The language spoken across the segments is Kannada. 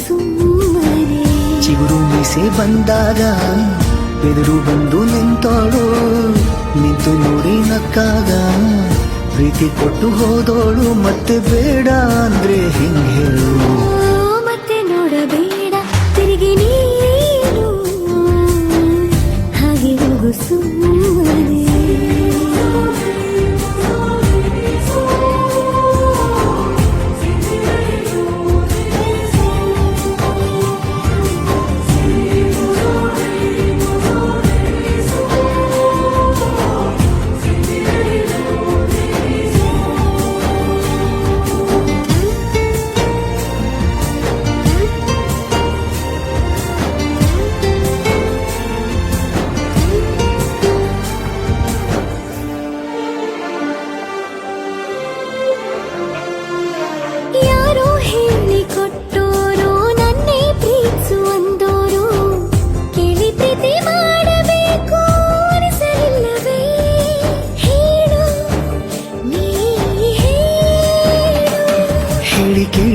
ಸುಮ್ಮನೆ ಚಿಗುರು ಮೀಸೆ ಬಂದಾಗ ಎದುರು ಬಂದು ನಿಂತಾಳು ನಿಂತು ನೋಡಿ ನಕ್ಕಾಗ ಪ್ರೀತಿ ಕೊಟ್ಟು ಹೋದೋಳು ಮತ್ತೆ ಬೇಡ ಅಂದ್ರೆ ಹಿಂಗೆ ಹೇಳು? ಮತ್ತೆ ನೋಡಬೇಡ ತಿರುಗಿ ನೀರು ಹಾಗೆ ಹೋಗು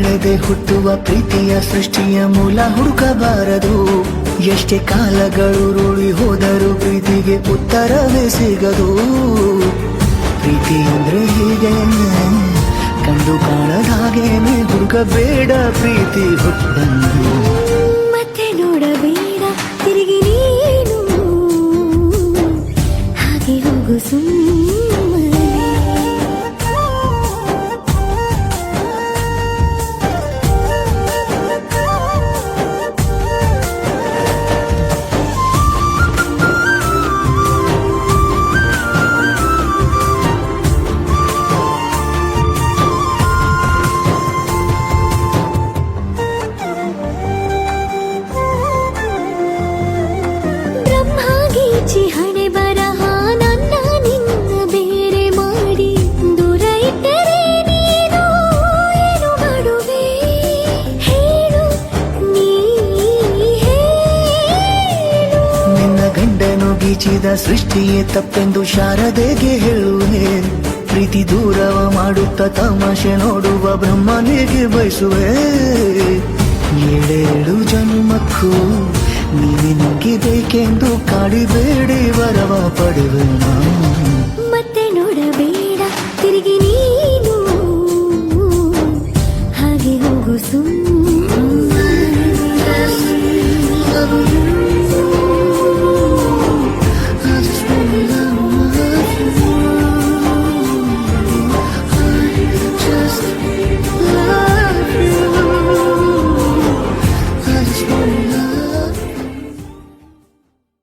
ಕೇಳದೆ ಹುಟ್ಟುವ ಪ್ರೀತಿಯ ಸೃಷ್ಟಿಯ ಮೂಲ ಹುಡುಕಬಾರದು. ಎಷ್ಟೇ ಕಾಲಗಳು ರೂಳಿ ಹೋದರೂ ಪ್ರೀತಿಗೆ ಉತ್ತರವೇ ಸಿಗದು. ಪ್ರೀತಿ ಅಂದ್ರೆ ಹೀಗೆ, ಕಂಡು ಕಾಣದಾಗೇನೆ ಹುಡುಕಬೇಡ ಪ್ರೀತಿ ಹುಟ್ಟಂದು ಗೀಚಿದ ಸೃಷ್ಟಿಯೇ ತಪ್ಪೆಂದು ಶಾರದೆಗೆ ಹೇಳುವೆ. ಪ್ರೀತಿ ದೂರವ ಮಾಡುತ್ತ ತಮಾಷೆ ನೋಡುವ ಬ್ರಹ್ಮನಿಗೆ ಬಯಸುವೆ. ಏಳೇಳು ಜನ್ಮಕ್ಕೂ ನೀನೆ ಬೇಕೆಂದು ಕಾಡಿಬೇಡಿ ವರವ ಪಡೆವೆ